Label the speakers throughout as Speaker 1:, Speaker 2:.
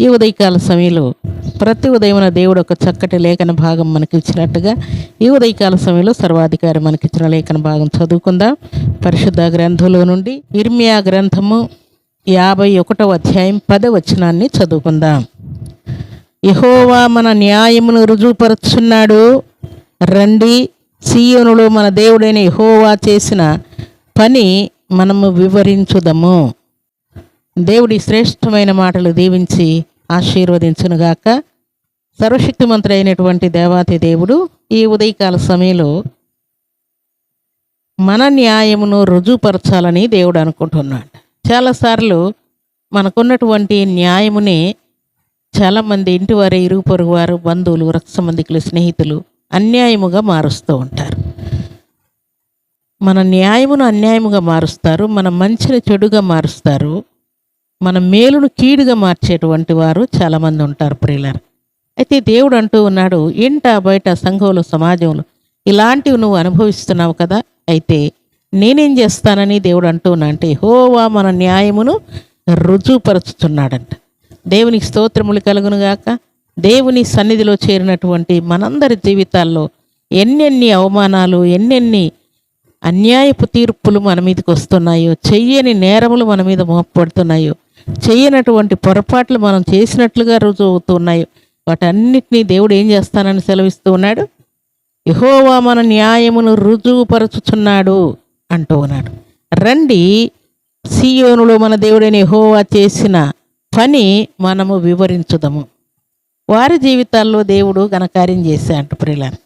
Speaker 1: ఈ ఉదయకాల సమయంలో ప్రతి ఉదయమున దేవుడు ఒక చక్కటి లేఖన భాగం మనకి ఇచ్చినట్టుగా ఈ ఉదయకాల సమయంలో సర్వాధికారి మనకిచ్చిన లేఖన భాగం చదువుకుందాం. పరిశుద్ధ గ్రంథంలో నుండి ఇర్మియా గ్రంథము యాభై ఒకటవ అధ్యాయం పదవచనాన్ని చదువుకుందాం. యహోవా మన న్యాయమును రుజువుపరుచున్నాడు. రండి సీయోనులో మన దేవుడైన యహోవా చేసిన పని మనము వివరించుదము. దేవుడి శ్రేష్టమైన మాటలు దీవించి ఆశీర్వదించునుగాక. సర్వశక్తిమంతుడైనటువంటి దేవాతి దేవుడు ఈ ఉదయకాల సమయంలో మన న్యాయమును రుజువుపరచాలని దేవుడు అనుకుంటున్నాడు. చాలాసార్లు మనకున్నటువంటి న్యాయముని చాలామంది ఇంటి వారి ఇరుగు పొరుగు వారు బంధువులు రక్త సంబంధికులు స్నేహితులు అన్యాయముగా మారుస్తూ ఉంటారు. మన న్యాయమును అన్యాయముగా మారుస్తారు మన మంచిని చెడుగా మారుస్తారు. మన మేలును కీడుగా మార్చేటువంటి వారు చాలామంది ఉంటారు ప్రియులారు. అయితే దేవుడు అంటూ ఉన్నాడు ఇంట బయట సంఘంలో సమాజంలో ఇలాంటివి నువ్వు అనుభవిస్తున్నావు కదా? అయితే నేనేం చేస్తానని దేవుడు అంటూ ఉన్నా అంటే హోవా మన న్యాయమును రుజువుపరుచుతున్నాడంట. దేవునికి స్తోత్రములు కలుగునుగాక దేవుని సన్నిధిలో చేరినటువంటి మనందరి జీవితాల్లో ఎన్నెన్ని అవమానాలు ఎన్నెన్ని అన్యాయపు తీర్పులు మన మీదకి వస్తున్నాయో చెయ్యని నేరములు మన మీద మోపడుతున్నాయో చేయనటువంటి పొరపాట్లు మనం చేసినట్లుగా రుజువు అవుతున్నాయి. వాటన్నిటినీ దేవుడు ఏం చేస్తానని సెలవిస్తూ ఉన్నాడు? యహోవా మన న్యాయమును రుజువుపరచుచున్నాడు అంటూ ఉన్నాడు. రండి సీయోనులో మన దేవుడైన యహోవా చేసిన పని మనము వివరించుదము. వారి జీవితాల్లో దేవుడు ఘనకార్యం చేశాడు ప్రియులారా.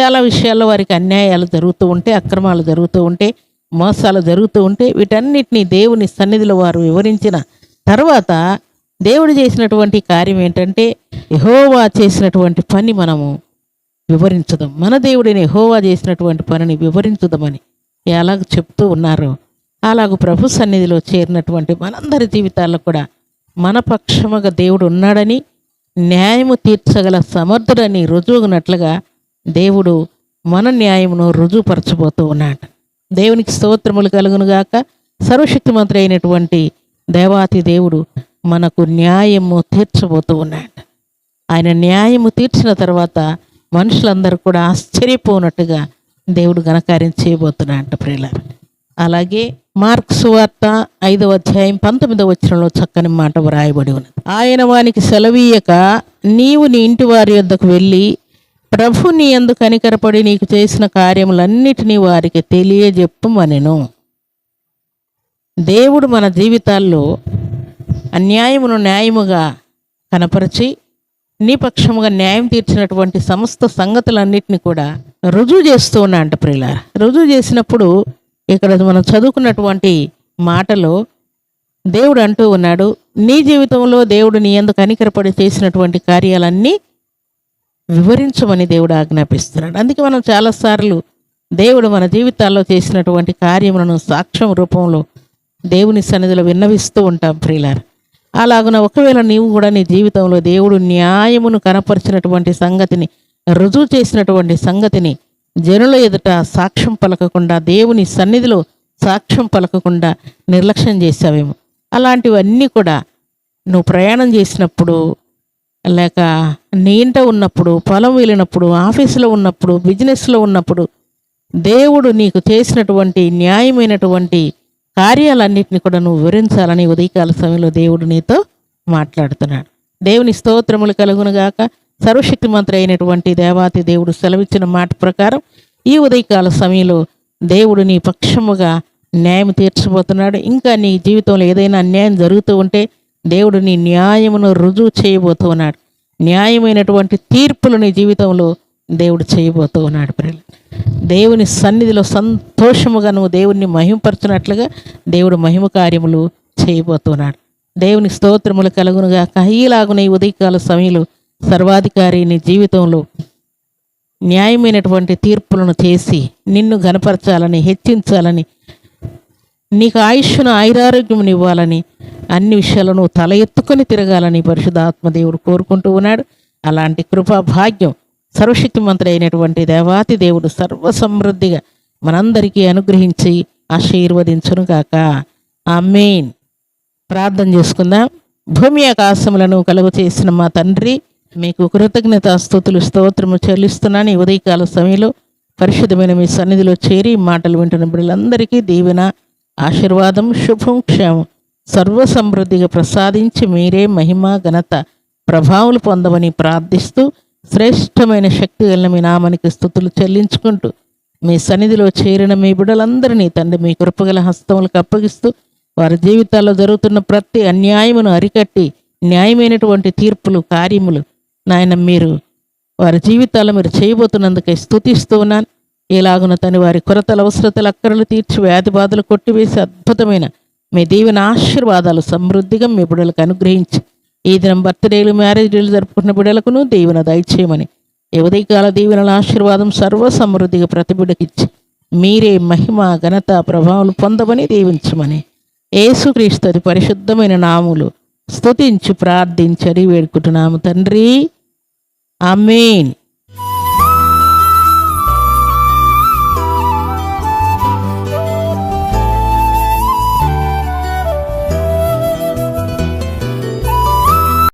Speaker 1: చాలా విషయాల్లో వారికి అన్యాయాలు జరుగుతూ ఉంటే అక్రమాలు జరుగుతూ ఉంటే మోసాలు జరుగుతూ ఉంటే వీటన్నిటిని దేవుని సన్నిధిలో వారు వివరించిన తర్వాత దేవుడు చేసినటువంటి కార్యం ఏంటంటే యహోవా చేసినటువంటి పని మనము వివరించుదాం. మన దేవుడిని యహోవా చేసినటువంటి పనిని వివరించుదామని ఎలాగ చెప్తూ ఉన్నారు అలాగ ప్రభు సన్నిధిలో చేరినటువంటి మనందరి జీవితాల్లో కూడా మన పక్షముగా దేవుడు ఉన్నాడని న్యాయము తీర్చగల సమర్థుడని రుజువునట్లుగా దేవుడు మన న్యాయమును రుజువుపరచబోతూ ఉన్నాడు. దేవునికి స్తోత్రములు కలుగునుగాక. సర్వశక్తిమంతుడు అయినటువంటి దేవాతి దేవుడు మనకు న్యాయము తీర్చబోతూ ఉన్నాడు. ఆయన న్యాయము తీర్చిన తర్వాత మనుషులందరూ కూడా ఆశ్చర్యపోనట్టుగా దేవుడు ఘనకార్యం చేయబోతున్నాడు ప్రియుల అలాగే మార్క్స్ వార్త ఐదవ అధ్యాయం పంతొమ్మిదవ వచనంలో చక్కని మాట వ్రాయబడి ఉన్నది. ఆయన వానికి సెలవీయక నీవు నీ ఇంటి వారి యొద్దకు వెళ్ళి ప్రభు నీ ఎందు కనికరపడి నీకు చేసిన కార్యములన్నిటినీ వారికి తెలియజెప్పమనెను. దేవుడు మన జీవితాల్లో అన్యాయమును న్యాయముగా కనపరిచి నీ పక్షముగా న్యాయం తీర్చినటువంటి సమస్త సంగతులన్నింటినీ కూడా రుజువు చేస్తూ ఉన్నా అంట ప్రియుల రుజువు చేసినప్పుడు ఇక్కడ మనం చదువుకున్నటువంటి మాటలో దేవుడు అంటూ ఉన్నాడు నీ జీవితంలో దేవుడు నీ ఎందుకు కనికరపడి చేసినటువంటి కార్యాలన్నీ వివరించమని దేవుడు ఆజ్ఞాపిస్తున్నాడు. అందుకే మనం చాలాసార్లు దేవుడు మన జీవితాల్లో చేసినటువంటి కార్యములను సాక్ష్యం రూపంలో దేవుని సన్నిధిలో విన్నవిస్తూ ఉంటాం ప్రియులారు. అలాగున ఒకవేళ నీవు కూడా నీ జీవితంలో దేవుడు న్యాయమును కనపరిచినటువంటి సంగతిని రుజువు చేసినటువంటి సంగతిని జనుల ఎదుట సాక్ష్యం పలకకుండా దేవుని సన్నిధిలో సాక్ష్యం పలకకుండా నిర్లక్ష్యం చేసావేమో అలాంటివన్నీ కూడా నువ్వు ప్రయాణం చేసినప్పుడు లేక నీ ఇంట ఉన్నప్పుడు పొలం వెళ్ళినప్పుడు ఆఫీసులో ఉన్నప్పుడు బిజినెస్లో ఉన్నప్పుడు దేవుడు నీకు చేసినటువంటి న్యాయమైనటువంటి కార్యాలన్నింటినీ కూడా నువ్వు వివరించాలని ఉదయకాల సమయంలో దేవుడు నీతో మాట్లాడుతున్నాడు. దేవుని స్తోత్రములు కలుగునుగాక సర్వశక్తిమంతుడు అయినటువంటి దేవాతి దేవుడు సెలవిచ్చిన మాట ప్రకారం ఈ ఉదయకాల సమయంలో దేవుడు నీ పక్షముగా న్యాయం తీర్చబోతున్నాడు. ఇంకా నీ జీవితంలో ఏదైనా అన్యాయం జరుగుతూ ఉంటే దేవుడు నీ న్యాయమును రుజువు చేయబోతున్నాడు. న్యాయమైనటువంటి తీర్పులు నీ జీవితంలో దేవుడు చేయబోతూ ఉన్నాడు ప్రియులు దేవుని సన్నిధిలో సంతోషముగా నువ్వు దేవుణ్ణి మహిమపరచునట్లుగా దేవుడు మహిమ కార్యములు చేయబోతున్నాడు దేవుని స్తోత్రములు కలుగునుగా ఈలాగున ఈ ఉదయకాల సమయంలో సర్వాధికారి నీ జీవితంలో న్యాయమైనటువంటి తీర్పులను చేసి నిన్ను గనపరచాలని హెచ్చించాలని నీకు ఆయుష్ను ఆయురారోగ్యం ఇవ్వాలని అన్ని విషయాలను తల ఎత్తుకొని తిరగాలని పరిశుధాత్మ దేవుడు కోరుకుంటూ ఉన్నాడు. అలాంటి కృపా భాగ్యం సర్వశక్తిమంతుడు అయినటువంటి దేవాతి దేవుడు సర్వసమృద్ధిగా మనందరికీ అనుగ్రహించి ఆశీర్వదించును ఆ మెయిన్ ప్రార్థన చేసుకుందాం. భూమి ఆకాశములను కలుగు చేసిన మా తండ్రి మీకు కృతజ్ఞత స్థుతులు స్తోత్రము చెల్లిస్తున్నాను. ఈ ఉదయకాల సమయంలో పరిశుద్ధమైన మీ సన్నిధిలో చేరి మాటలు వింటున్న బిడ్డలందరికీ దీవెన ఆశీర్వాదం శుభం క్షేమం సర్వసమృద్ధిగా ప్రసాదించి మీరే మహిమ ఘనత ప్రభావాలు పొందమని ప్రార్థిస్తూ శ్రేష్టమైన శక్తి కలిగిన మీ నామానికి స్థుతులు చెల్లించుకుంటూ మీ సన్నిధిలో చేరిన మీ బిడ్డలందరినీ తండ్రి మీ కృపగల హస్తములకు అప్పగిస్తూ వారి జీవితాల్లో జరుగుతున్న ప్రతి అన్యాయమును అరికట్టి న్యాయమైనటువంటి తీర్పులు కార్యములు నాయన మీరు వారి జీవితాల్లో మీరు చేయబోతున్నందుకే స్థుతిస్తూ ఉన్నాను. ఇలాగున తని వారి కొరతల అవసరతలు అక్కరలు తీర్చి వ్యాధి బాధలు కొట్టివేసి అద్భుతమైన మీ దీవెన ఆశీర్వాదాలు సమృద్ధిగా మీ బిడ్డలకు అనుగ్రహించి ఈ దినం బర్త్డేలు మ్యారేజ్లు జరుపుకున్న బిడ్డలకును దేవుని దయచేయమని ఈ ఉదయకాల దీవెనల ఆశీర్వాదం సర్వ సమృద్ధిగా ప్రతి బిడ్డకిచ్చి మీరే మహిమ ఘనత ప్రభావాలు పొందమని దీవించమని. ఏసుక్రీస్తుది పరిశుద్ధమైన నాములు స్తుతించి ప్రార్థించని వేడుకుంటున్నాము తండ్రి. అమీన్